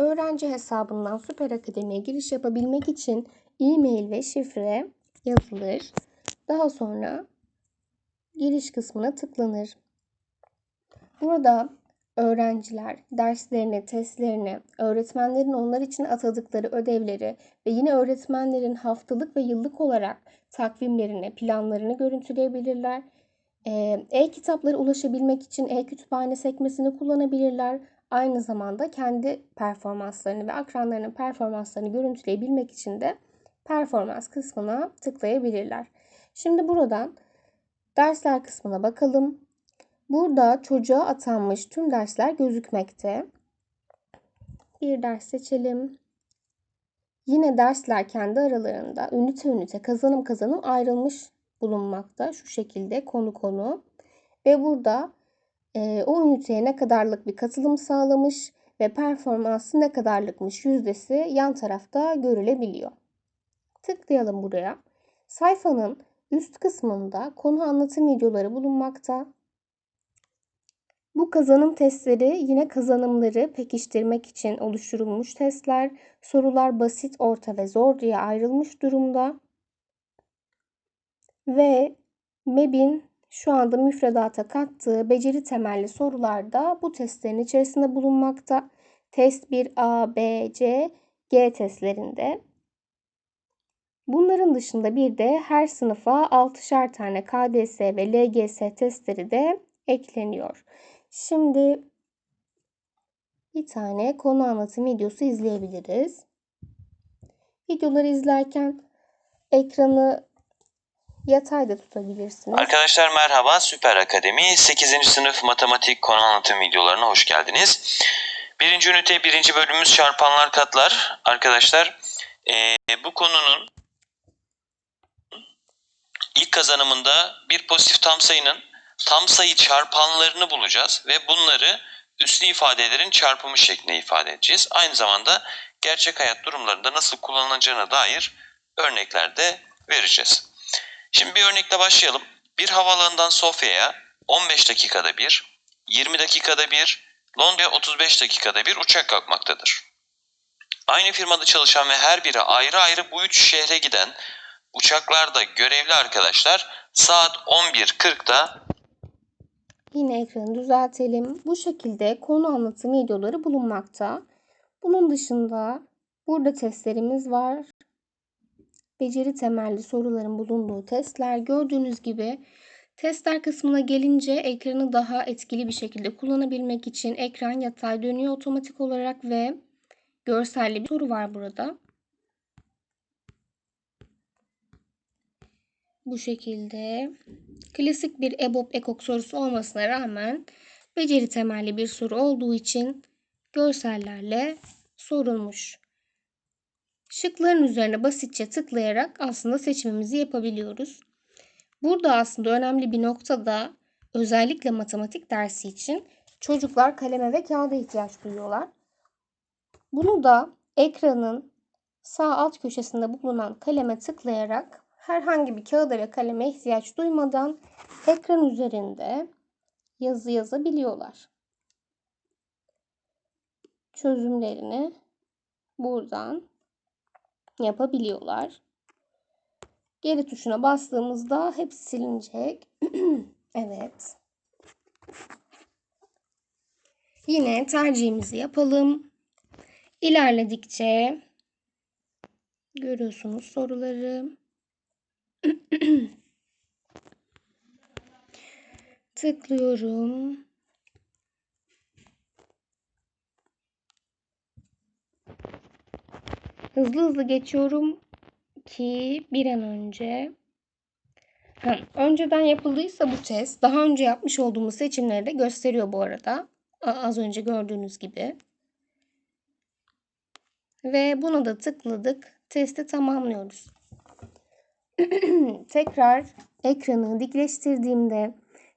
Öğrenci hesabından Süper Akademi'ye giriş yapabilmek için e-mail ve şifre yazılır. Daha sonra giriş kısmına tıklanır. Burada öğrenciler derslerini, testlerini, öğretmenlerin onlar için atadıkları ödevleri ve yine öğretmenlerin haftalık ve yıllık olarak takvimlerini, planlarını görüntüleyebilirler. E-kitaplara ulaşabilmek için e-kütüphane sekmesini kullanabilirler. Aynı zamanda kendi performanslarını ve akranlarının performanslarını görüntüleyebilmek için de performans kısmına tıklayabilirler. Şimdi buradan dersler kısmına bakalım. Burada çocuğa atanmış tüm dersler gözükmekte. Bir ders seçelim. Yine dersler kendi aralarında ünite ünite kazanım kazanım ayrılmış bulunmakta. Şu şekilde konu konu. Ve burada e, o üniteye ne kadarlık bir katılım sağlamış ve performansı ne kadarlıkmış yüzdesi yan tarafta görülebiliyor. Tıklayalım buraya. Sayfanın üst kısmında konu anlatım videoları bulunmakta. Bu kazanım testleri yine kazanımları pekiştirmek için oluşturulmuş testler. Sorular basit, orta ve zor diye ayrılmış durumda. Ve MEB'in şu anda müfredata kattığı beceri temelli sorular da bu testlerin içerisinde bulunmakta. Test 1A, B, C, G testlerinde. Bunların dışında bir de her sınıfa 6'şer tane KDS ve LGS testleri de ekleniyor. Şimdi bir tane konu anlatım videosu izleyebiliriz. Videoları izlerken ekranı yatayda tutabilirsiniz. Arkadaşlar merhaba Süper Akademi 8. sınıf matematik konu anlatım videolarına hoş geldiniz. Birinci ünite birinci bölümümüz çarpanlar katlar. Arkadaşlar eee, bu konunun ilk kazanımında bir pozitif tam sayının tam sayı çarpanlarını bulacağız ve bunları üslü ifadelerin çarpımı şeklinde ifade edeceğiz. Aynı zamanda gerçek hayat durumlarında nasıl kullanılacağına dair örnekler de vereceğiz. Şimdi bir örnekle başlayalım. Bir havaalanından Sofya'ya 15 dakikada bir, 20 dakikada bir, Londra'ya 35 dakikada bir uçak kalkmaktadır. Aynı firmada çalışan ve her biri ayrı ayrı bu üç şehre giden uçaklarda görevli arkadaşlar saat 11.40'da Yine ekranı düzeltelim. Bu şekilde konu anlatım videoları bulunmakta. Bunun dışında burada testlerimiz var. Beceri temelli soruların bulunduğu testler. Gördüğünüz gibi testler kısmına gelince ekranı daha etkili bir şekilde kullanabilmek için ekran yatay dönüyor otomatik olarak ve görselli bir soru var burada. Bu şekilde klasik bir EBOB ekok sorusu olmasına rağmen beceri temelli bir soru olduğu için görsellerle sorulmuş. Şıkların üzerine basitçe tıklayarak aslında seçimimizi yapabiliyoruz. Burada aslında önemli bir nokta da özellikle matematik dersi için çocuklar kaleme ve kağıda ihtiyaç duyuyorlar. Bunu da ekranın sağ alt köşesinde bulunan kaleme tıklayarak herhangi bir kağıda ve kaleme ihtiyaç duymadan ekran üzerinde yazı yazabiliyorlar. Çözümlerini buradan yapabiliyorlar. Geri tuşuna bastığımızda hepsi silinecek. evet. Yine tercihimizi yapalım. İlerledikçe görüyorsunuz soruları. Tıklıyorum. Hızlı hızlı geçiyorum ki bir an önce ha, önceden yapıldıysa bu test daha önce yapmış olduğumuz seçimleri de gösteriyor bu arada. Az önce gördüğünüz gibi. Ve buna da tıkladık. Testi tamamlıyoruz. Tekrar ekranı dikleştirdiğimde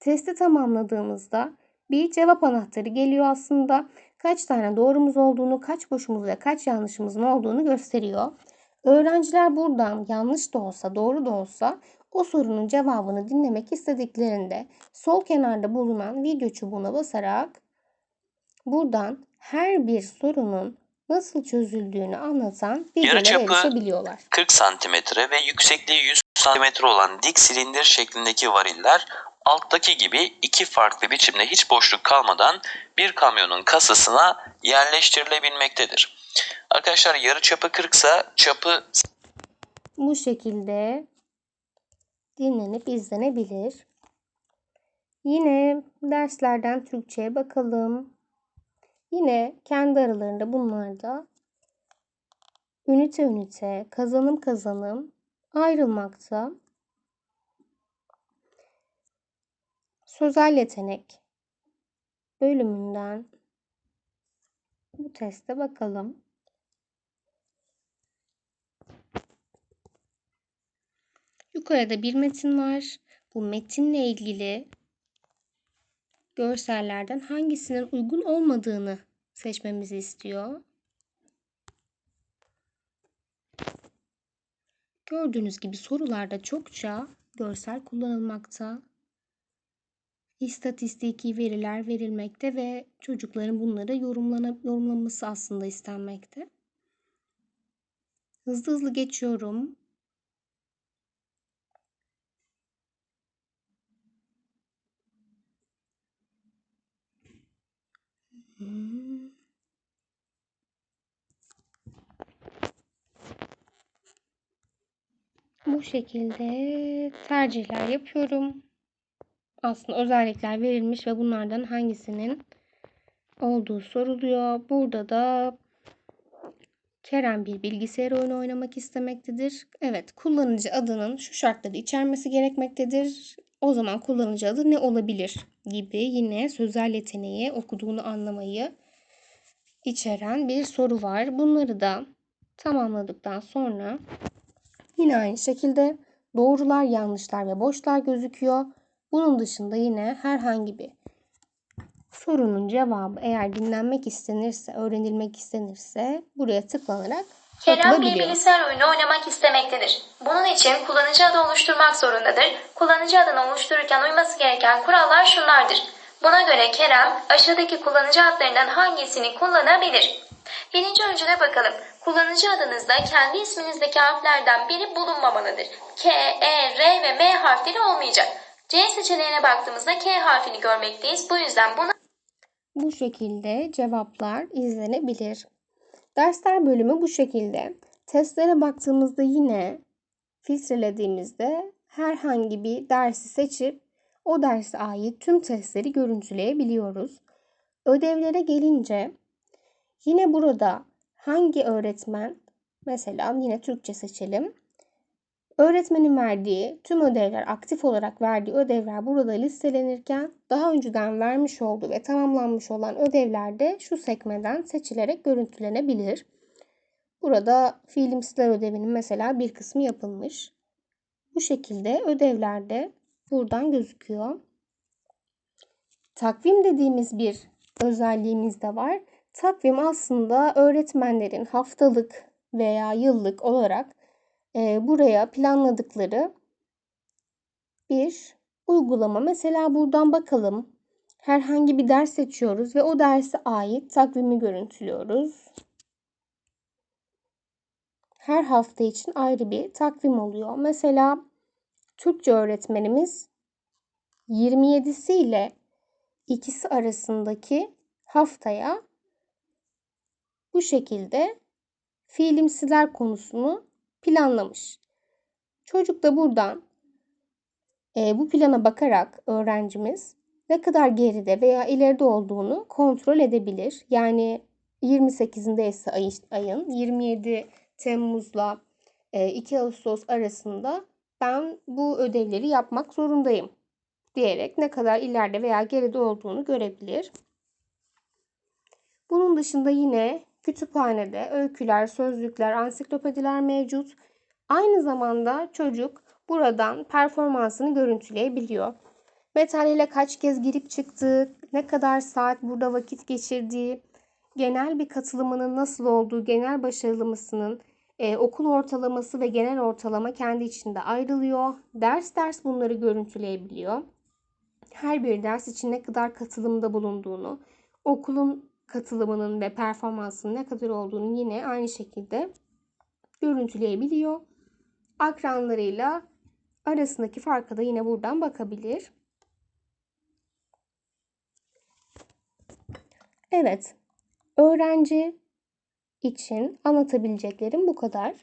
testi tamamladığımızda bir cevap anahtarı geliyor aslında. Kaç tane doğrumuz olduğunu, kaç boşumuz ve kaç yanlışımızın olduğunu gösteriyor. Öğrenciler buradan yanlış da olsa, doğru da olsa o sorunun cevabını dinlemek istediklerinde sol kenarda bulunan video çubuğuna basarak buradan her bir sorunun nasıl çözüldüğünü anlatan Yarıçapı- erişebiliyorlar. 40 santimetre ve yüksekliği 100 santimetre olan dik silindir şeklindeki variller alttaki gibi iki farklı biçimde hiç boşluk kalmadan bir kamyonun kasasına yerleştirilebilmektedir. Arkadaşlar yarı çapı 40 ise çapı Bu şekilde dinlenip izlenebilir. Yine derslerden Türkçe'ye bakalım. Yine kendi aralarında bunlar da ünite ünite, kazanım kazanım ayrılmakta. Sözel yetenek bölümünden bu teste bakalım. Yukarıda bir metin var. Bu metinle ilgili görsellerden hangisinin uygun olmadığını seçmemizi istiyor. Gördüğünüz gibi sorularda çokça görsel kullanılmakta. İstatistiki veriler verilmekte ve çocukların bunları yorumlana, yorumlaması aslında istenmekte. Hızlı hızlı geçiyorum. Hmm. Bu şekilde tercihler yapıyorum. Aslında özellikler verilmiş ve bunlardan hangisinin olduğu soruluyor. Burada da Kerem bir bilgisayar oyunu oynamak istemektedir. Evet, kullanıcı adının şu şartları içermesi gerekmektedir. O zaman kullanıcı adı ne olabilir gibi yine sözel yeteneği okuduğunu anlamayı içeren bir soru var. Bunları da tamamladıktan sonra yine aynı şekilde doğrular, yanlışlar ve boşlar gözüküyor. Bunun dışında yine herhangi bir sorunun cevabı eğer dinlenmek istenirse, öğrenilmek istenirse buraya tıklanarak Kerem bir bilgisayar oyunu oynamak istemektedir. Bunun için kullanıcı adı oluşturmak zorundadır. Kullanıcı adını oluştururken uyması gereken kurallar şunlardır. Buna göre Kerem aşağıdaki kullanıcı adlarından hangisini kullanabilir? Birinci öncüne bakalım. Kullanıcı adınızda kendi isminizdeki harflerden biri bulunmamalıdır. K, E, R ve M harfleri olmayacak. C seçeneğine baktığımızda K harfini görmekteyiz. Bu yüzden buna Bu şekilde cevaplar izlenebilir. Dersler bölümü bu şekilde. Testlere baktığımızda yine filtrelediğimizde herhangi bir dersi seçip o derse ait tüm testleri görüntüleyebiliyoruz. Ödevlere gelince yine burada hangi öğretmen mesela yine Türkçe seçelim. Öğretmenin verdiği tüm ödevler, aktif olarak verdiği ödevler burada listelenirken daha önceden vermiş olduğu ve tamamlanmış olan ödevler de şu sekmeden seçilerek görüntülenebilir. Burada fiilimsiler ödevinin mesela bir kısmı yapılmış. Bu şekilde ödevler de buradan gözüküyor. Takvim dediğimiz bir özelliğimiz de var. Takvim aslında öğretmenlerin haftalık veya yıllık olarak e, buraya planladıkları bir uygulama. Mesela buradan bakalım. Herhangi bir ders seçiyoruz ve o derse ait takvimi görüntülüyoruz. Her hafta için ayrı bir takvim oluyor. Mesela Türkçe öğretmenimiz 27'si ile ikisi arasındaki haftaya bu şekilde fiilimsiler konusunu planlamış. Çocuk da buradan e, bu plana bakarak öğrencimiz ne kadar geride veya ileride olduğunu kontrol edebilir. Yani 28'inde ise ay, ayın 27 Temmuz'la e, 2 Ağustos arasında ben bu ödevleri yapmak zorundayım diyerek ne kadar ileride veya geride olduğunu görebilir. Bunun dışında yine kütüphanede öyküler, sözlükler, ansiklopediler mevcut. Aynı zamanda çocuk buradan performansını görüntüleyebiliyor. Metaliyle kaç kez girip çıktığı, ne kadar saat burada vakit geçirdiği, genel bir katılımının nasıl olduğu, genel başarılımısının, e, okul ortalaması ve genel ortalama kendi içinde ayrılıyor. Ders ders bunları görüntüleyebiliyor. Her bir ders için ne kadar katılımda bulunduğunu, okulun katılımının ve performansının ne kadar olduğunu yine aynı şekilde görüntüleyebiliyor. Akranlarıyla arasındaki farka da yine buradan bakabilir. Evet, öğrenci için anlatabileceklerim bu kadar.